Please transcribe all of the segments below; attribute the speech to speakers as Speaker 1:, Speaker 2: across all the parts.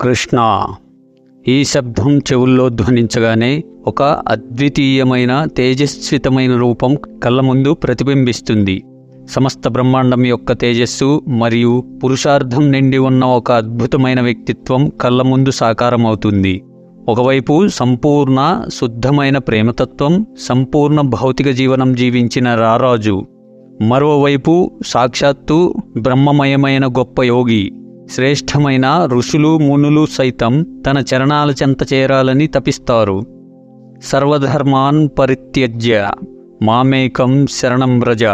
Speaker 1: కృష్ణ. ఈ శబ్దం చెవుల్లో ధ్వనించగానే ఒక అద్వితీయమైన తేజస్వితమైన రూపం కళ్ళ ముందు ప్రతిబింబిస్తుంది. సమస్త బ్రహ్మాండం యొక్క తేజస్సు మరియు పురుషార్థం నిండి ఉన్న ఒక అద్భుతమైన వ్యక్తిత్వం కళ్ళ ముందు సాకారమవుతుంది. ఒకవైపు సంపూర్ణ శుద్ధమైన ప్రేమతత్వం సంపూర్ణ భౌతిక జీవనం జీవించిన రారాజు. మరోవైపు సాక్షాత్తు బ్రహ్మమయమైన గొప్ప యోగి. శ్రేష్టమైన ఋషులు మునులు సైతం తన చరణాల చెంత చేరాలని తపిస్తారు. సర్వధర్మాన్ పరిత్యజ్య మామేకం శరణం వ్రజ.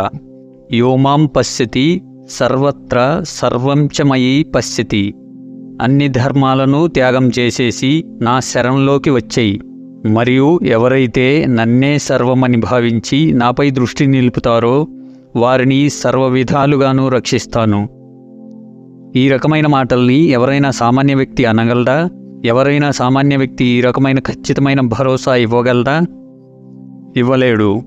Speaker 1: యోమాం పశ్యతి సర్వత్ర సర్వంచమయీ పశ్యతి. అన్ని ధర్మాలను త్యాగం చేసేసి నా శరణంలోకి వచ్చేయి. మరియు ఎవరైతే నన్నే సర్వమని భావించి నాపై దృష్టి నిలుపుతారో వారిని సర్వ విధాలుగాను రక్షిస్తాను. ఈ రకమైన మాటల్ని ఎవరైనా సామాన్య వ్యక్తి అనగలరా ఎవరైనా సామాన్య వ్యక్తి ఈ రకమైన ఖచ్చితమైన భరోసా ఇవ్వగలరా ఇవ్వలేడు.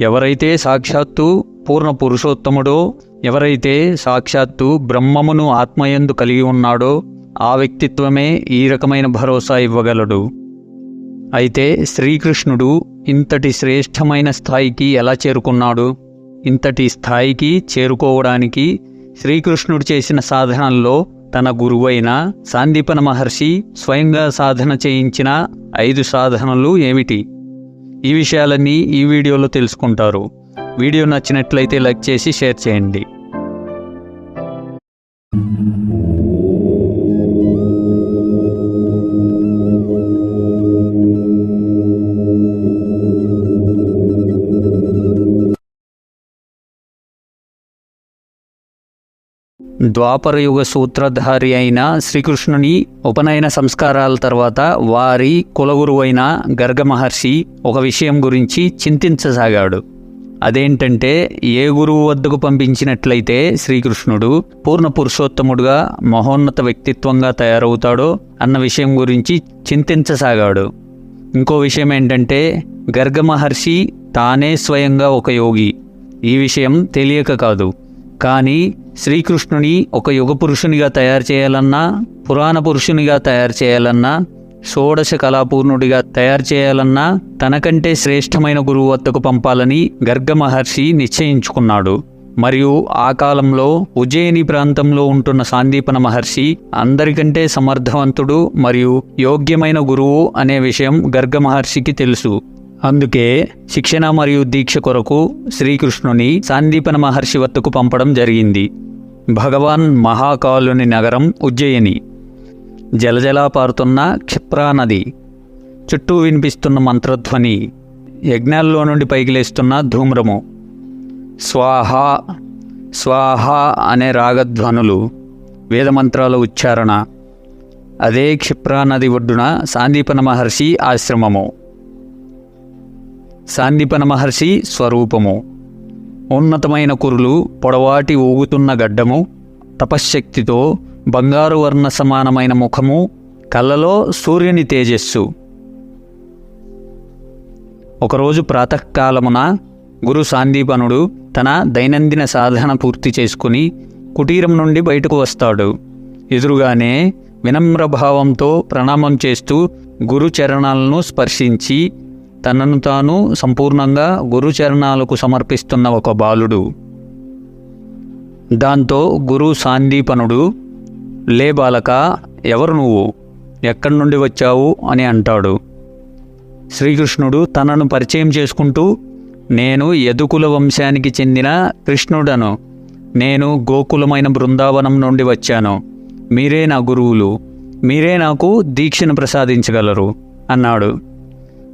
Speaker 1: ఎవరైతే సాక్షాత్తు పూర్ణ పురుషోత్తముడో ఎవరైతే సాక్షాత్తు బ్రహ్మమును ఆత్మయందు కలిగి ఉన్నాడో ఆ వ్యక్తిత్వమే ఈ రకమైన భరోసా ఇవ్వగలడు. అయితే శ్రీకృష్ణుడు ఇంతటి శ్రేష్టమైన స్థాయికి ఎలా చేరుకున్నాడు? ఇంతటి స్థాయికి చేరుకోవడానికి శ్రీకృష్ణుడు చేసిన సాధనల్లో తన గురువైన సాందీపన మహర్షి స్వయంగా సాధన చేయించిన ఐదు సాధనలు ఏమిటి? ఈ విషయాలన్నీ ఈ వీడియోలో తెలుసుకుంటారు. వీడియో నచ్చినట్లయితే లైక్ చేసి షేర్ చేయండి. ద్వాపరయుగ సూత్రధారి అయిన శ్రీకృష్ణుని ఉపనయన సంస్కారాల తర్వాత వారి కులగురువైన గర్గ మహర్షి ఒక విషయం గురించి చింతించసాగాడు. అదేంటంటే ఏ గురువు వద్దకు పంపించినట్లయితే శ్రీకృష్ణుడు పూర్ణ పురుషోత్తముడుగా మహోన్నత వ్యక్తిత్వంగా తయారవుతాడో అన్న విషయం గురించి చింతించసాగాడు. ఇంకో విషయం ఏంటంటే గర్గ మహర్షి తానే స్వయంగా ఒక యోగి. ఈ విషయం తెలియక కాదు. కానీ శ్రీకృష్ణుని ఒక యుగ పురుషునిగా తయారు చేయాలన్నా పురాణ పురుషునిగా తయారు చేయాలన్నా షోడశ కళాపూర్ణుడిగా తయారు చేయాలన్నా తనకంటే శ్రేష్టమైన గురువు వద్దకు పంపాలని గర్గ మహర్షి నిశ్చయించుకున్నాడు. మరియు ఆ కాలంలో ఉజ్జయిని ప్రాంతంలో ఉంటున్న సాందీపన మహర్షి అందరికంటే సమర్థవంతుడు మరియు యోగ్యమైన గురువు అనే విషయం గర్గ మహర్షికి తెలుసు. అందుకే శిక్షణ మరియు దీక్ష కొరకు శ్రీకృష్ణుని సాందీపన మహర్షి వద్దకు పంపడం జరిగింది. భగవాన్ మహాకాలుని నగరం ఉజ్జయిని. జలజలా పారుతున్న క్షిప్రా నది. చుట్టూ వినిపిస్తున్న మంత్రధ్వని. యజ్ఞాల్లో నుండి పైకి లేస్తున్న ధూమ్రము. స్వాహ స్వాహ అనే రాగధ్వనులు వేదమంత్రాల ఉచ్చారణ. అదే క్షిప్రా నది ఒడ్డున సాందీపన మహర్షి ఆశ్రమము. సాందీపన మహర్షి స్వరూపము. ఉన్నతమైన కురులు పొడవాటి ఊగుతున్న గడ్డము తపశ్శక్తితో బంగారు వర్ణ సమానమైన ముఖము కళ్ళలో సూర్యుని తేజస్సు. ఒకరోజు ప్రాతకాలమున గురు సాందీపనుడు తన దైనందిన సాధన పూర్తి చేసుకుని కుటీరం నుండి బయటకు వస్తాడు. ఎదురుగానే వినమ్రభావంతో ప్రణామం చేస్తూ గురు చరణాలను స్పర్శించి తనను తాను సంపూర్ణంగా గురు చరణాలకు సమర్పిస్తున్న ఒక బాలుడు. దాంతో గురు సాందీపనుడు లే బాలక ఎవరు నువ్వు? ఎక్కడి నుండి వచ్చావు? అని అంటాడు. శ్రీకృష్ణుడు తనను పరిచయం చేసుకుంటూ నేను యదుకుల వంశానికి చెందిన కృష్ణుడను. నేను గోకులమైన బృందావనం నుండి వచ్చాను. మీరే నా గురువులు. మీరే నాకు దీక్షను ప్రసాదించగలరు అన్నాడు.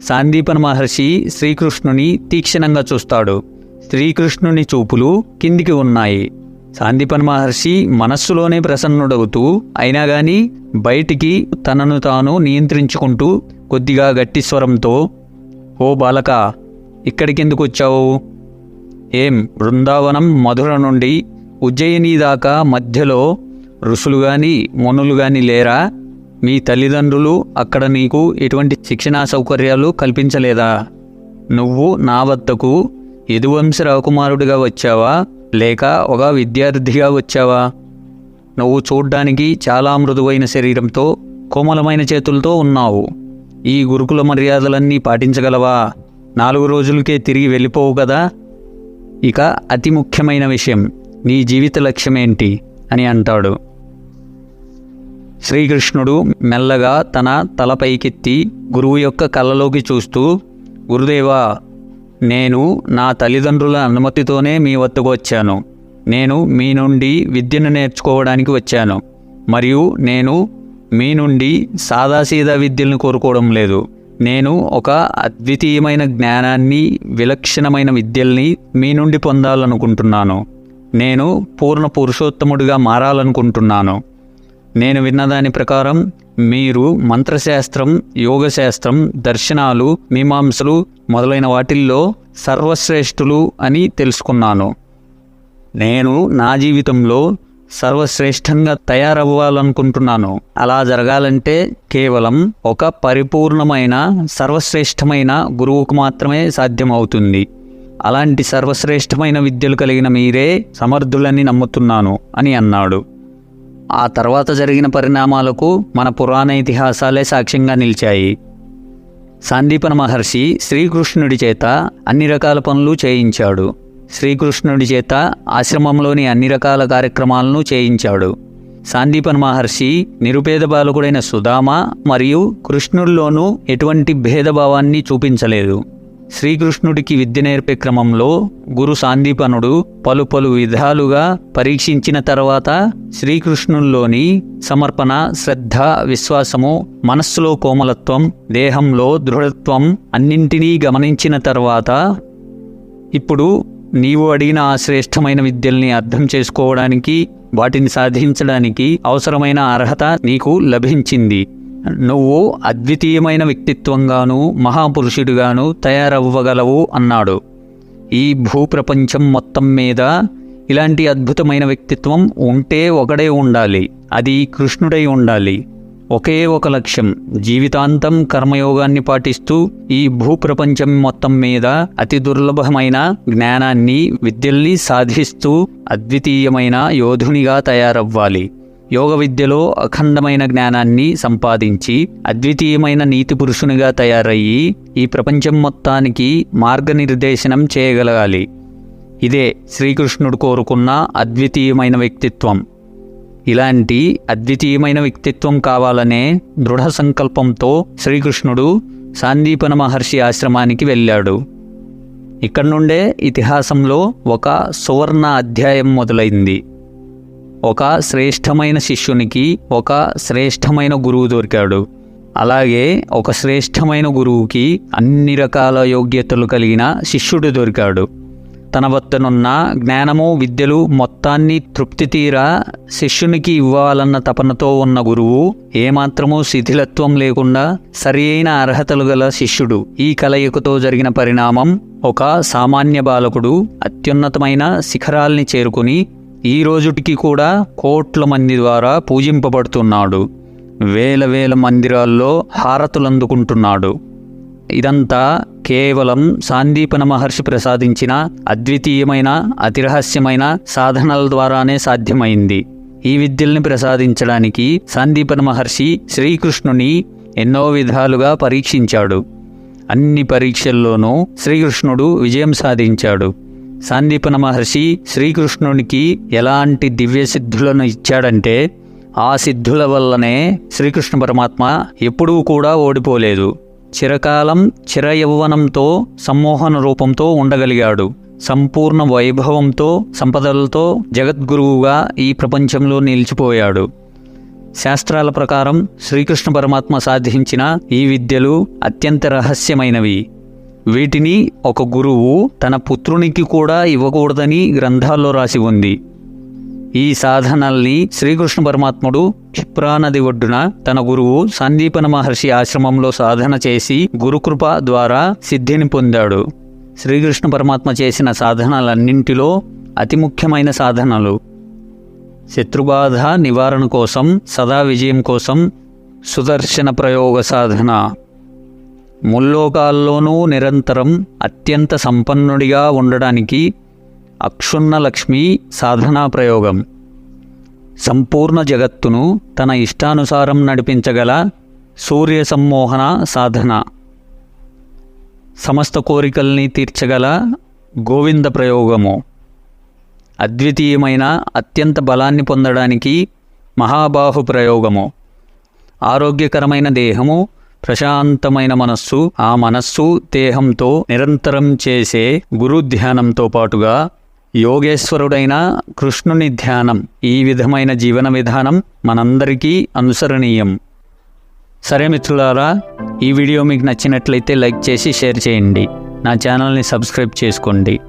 Speaker 1: సాందీపన మహర్షి శ్రీకృష్ణుని తీక్షణంగా చూస్తాడు. శ్రీకృష్ణుని చూపులు కిందికి ఉన్నాయి. సాందీపన్ మహర్షి మనస్సులోనే ప్రసన్నుడవుతూ అయినా గాని బయటికి తనను తాను నియంత్రించుకుంటూ కొద్దిగా గట్టి స్వరంతో ఓ బాలక ఇక్కడికెందుకు వచ్చావు? ఏం బృందావనం మధుర నుండి ఉజ్జయిని దాకా మధ్యలో ఋషులు గాని మునులు గాని లేరా? మీ తల్లిదండ్రులు అక్కడ నీకు ఎటువంటి శిక్షణా సౌకర్యాలు కల్పించలేదా? నువ్వు నా వద్దకు యదువంశ రాకుమారుడిగా వచ్చావా? లేక ఒక విద్యార్థిగా వచ్చావా? నువ్వు చూడ్డానికి చాలా మృదువైన శరీరంతో కోమలమైన చేతులతో ఉన్నావు. ఈ గురుకుల మర్యాదలన్నీ పాటించగలవా? నాలుగు రోజులకే తిరిగి వెళ్ళిపోవు కదా? ఇక అతి ముఖ్యమైన విషయం నీ జీవిత లక్ష్యమేంటి? అని అంటాడు. శ్రీకృష్ణుడు మెల్లగా తన తల పైకెత్తి గురువు యొక్క కళ్ళలోకి చూస్తూ గురుదేవా నేను నా తల్లిదండ్రుల అనుమతితోనే మీ వద్దకు వచ్చాను. నేను మీ నుండి విద్యను నేర్చుకోవడానికి వచ్చాను. మరియు నేను మీ నుండి సాదాసీదా విద్యలను కోరుకోవడం లేదు. నేను ఒక అద్వితీయమైన జ్ఞానాన్ని విలక్షణమైన విద్యల్ని మీ నుండి పొందాలనుకుంటున్నాను. నేను పూర్ణ పురుషోత్తముడిగా మారాలనుకుంటున్నాను. నేను విన్నదాని ప్రకారం మీరు మంత్రశాస్త్రం యోగశాస్త్రం దర్శనాలు మీమాంసలు మొదలైన వాటిల్లో సర్వశ్రేష్ఠులు అని తెలుసుకున్నాను. నేను నా జీవితంలో సర్వశ్రేష్టంగా తయారవ్వాలనుకుంటున్నాను. అలా జరగాలంటే కేవలం ఒక పరిపూర్ణమైన సర్వశ్రేష్టమైన గురువుకు మాత్రమే సాధ్యమవుతుంది. అలాంటి సర్వశ్రేష్టమైన విద్యలు కలిగిన మీరే సమర్థులని నమ్ముతున్నాను అని అన్నాడు. ఆ తర్వాత జరిగిన పరిణామాలకు మన పురాణ ఇతిహాసాలే సాక్ష్యంగా నిలిచాయి. సాందీపన మహర్షి శ్రీకృష్ణుడి చేత అన్ని రకాల పనులు చేయించాడు. శ్రీకృష్ణుడి చేత ఆశ్రమంలోని అన్ని రకాల కార్యక్రమాలను చేయించాడు. సాందీపన్ మహర్షి నిరుపేద బాలకుడైన సుధామ మరియు కృష్ణుల్లోనూ ఎటువంటి భేదభావాన్ని చూపించలేదు. శ్రీకృష్ణుడికి విద్య నేర్పే క్రమంలో గురు సాందీపనుడు పలు పలు విధాలుగా పరీక్షించిన తర్వాత శ్రీకృష్ణుల్లోని సమర్పణ శ్రద్ధ విశ్వాసము మనస్సులో కోమలత్వం దేహంలో దృఢత్వం అన్నింటినీ గమనించిన తర్వాత ఇప్పుడు నీవు అడిగిన ఆ శ్రేష్టమైన విద్యల్ని అర్థం చేసుకోవడానికి వాటిని సాధించడానికి అవసరమైన అర్హత నీకు లభించింది. నువ్వు అద్వితీయమైన వ్యక్తిత్వంగాను మహాపురుషుడిగాను తయారవ్వగలవు అన్నాడు. ఈ భూప్రపంచం మొత్తం మీద ఇలాంటి అద్భుతమైన వ్యక్తిత్వం ఉంటే ఒకడే ఉండాలి. అది కృష్ణుడై ఉండాలి. ఒకే ఒక లక్ష్యం జీవితాంతం కర్మయోగాన్ని పాటిస్తూ ఈ భూప్రపంచం మొత్తం మీద అతి దుర్లభమైన జ్ఞానాన్ని విద్యల్ని సాధిస్తూ అద్వితీయమైన యోధునిగా తయారవ్వాలి. యోగ విద్యలో అఖండమైన జ్ఞానాన్ని సంపాదించి అద్వితీయమైన నీతి పురుషునిగా తయారయ్యి ఈ ప్రపంచం మొత్తానికి మార్గనిర్దేశనం చేయగలగాలి. ఇదే శ్రీకృష్ణుడు కోరుకున్న అద్వితీయమైన వ్యక్తిత్వం. ఇలాంటి అద్వితీయమైన వ్యక్తిత్వం కావాలనే దృఢ సంకల్పంతో శ్రీకృష్ణుడు సాందీపన మహర్షి ఆశ్రమానికి వెళ్ళాడు. ఇక్కడ నుండే ఇతిహాసంలో ఒక సువర్ణ అధ్యాయం మొదలైంది. ఒక శ్రేష్టమైన శిష్యునికి ఒక శ్రేష్టమైన గురువు దొరికాడు. అలాగే ఒక శ్రేష్టమైన గురువుకి అన్ని రకాల యోగ్యతలు కలిగిన శిష్యుడు దొరికాడు. తన వద్దనున్న జ్ఞానము విద్యలు మొత్తాన్ని తృప్తి తీరా శిష్యునికి ఇవ్వాలన్న తపనతో ఉన్న గురువు ఏమాత్రమూ శిథిలత్వం లేకుండా సరి అయిన అర్హతలు గల శిష్యుడు. ఈ కలయికతో జరిగిన పరిణామం ఒక సామాన్య బాలకుడు అత్యున్నతమైన శిఖరాల్ని చేరుకుని ఈ రోజుటికి కూడా కోట్ల మంది ద్వారా పూజింపబడుతున్నాడు. వేల వేల మందిరాల్లో హారతులందుకుంటున్నాడు. ఇదంతా కేవలం సాందీపన మహర్షి ప్రసాదించిన అద్వితీయమైన అతిరహస్యమైన సాధనల ద్వారానే సాధ్యమైంది. ఈ విద్యల్ని ప్రసాదించడానికి సాందీపన మహర్షి శ్రీకృష్ణుని ఎన్నో విధాలుగా పరీక్షించాడు. అన్ని పరీక్షల్లోనూ శ్రీకృష్ణుడు విజయం సాధించాడు. సాందీపన మహర్షి శ్రీకృష్ణునికి ఎలాంటి దివ్య సిద్ధులను ఇచ్చాడంటే ఆ సిద్ధుల వల్లనే శ్రీకృష్ణ పరమాత్మ ఎప్పుడూ కూడా ఓడిపోలేదు. చిరకాలం చిరయౌవనంతో సమ్మోహన రూపంతో ఉండగలిగాడు. సంపూర్ణ వైభవంతో సంపదలతో జగద్గురువుగా ఈ ప్రపంచంలో నిలిచిపోయాడు. శాస్త్రాల ప్రకారం శ్రీకృష్ణ పరమాత్మ సాధించిన ఈ విద్యలు అత్యంత రహస్యమైనవి. వీటిని ఒక గురువు తన పుత్రునికి కూడా ఇవ్వకూడదని గ్రంథాల్లో రాసి ఉంది. ఈ సాధనల్ని శ్రీకృష్ణ పరమాత్ముడు క్షిప్రా నది ఒడ్డున తన గురువు సందీపన మహర్షి ఆశ్రమంలో సాధన చేసి గురుకృప ద్వారా సిద్ధిని పొందాడు. శ్రీకృష్ణ పరమాత్మ చేసిన సాధనలన్నింటిలో అతి ముఖ్యమైన సాధనలు. శత్రుబాధ నివారణ కోసం సదా విజయం కోసం సుదర్శన ప్రయోగ సాధన. ముల్లోకాల్లోనూ నిరంతరం అత్యంత సంపన్నుడిగా ఉండడానికి అక్షున్న లక్ష్మి సాధనా ప్రయోగం. సంపూర్ణ జగత్తును తన ఇష్టానుసారం నడిపించగల సూర్య సమ్మోహన సాధన. సమస్త కోరికల్ని తీర్చగల గోవింద ప్రయోగము. అద్వితీయమైన అత్యంత బలాన్ని పొందడానికి మహాబాహు ప్రయోగము. ఆరోగ్యకరమైన దేహము ప్రశాంతమైన మనస్సు ఆ మనస్సు దేహంతో నిరంతరం చేసే గురు ధ్యానంతో పాటుగా యోగేశ్వరుడైన కృష్ణుని ధ్యానం ఈ విధమైన జీవన విధానం మనందరికీ అనుసరణీయం. సరే మిత్రులారా ఈ వీడియో మీకు నచ్చినట్లయితే లైక్ చేసి షేర్ చేయండి. నా ఛానల్ని సబ్స్క్రైబ్ చేసుకోండి.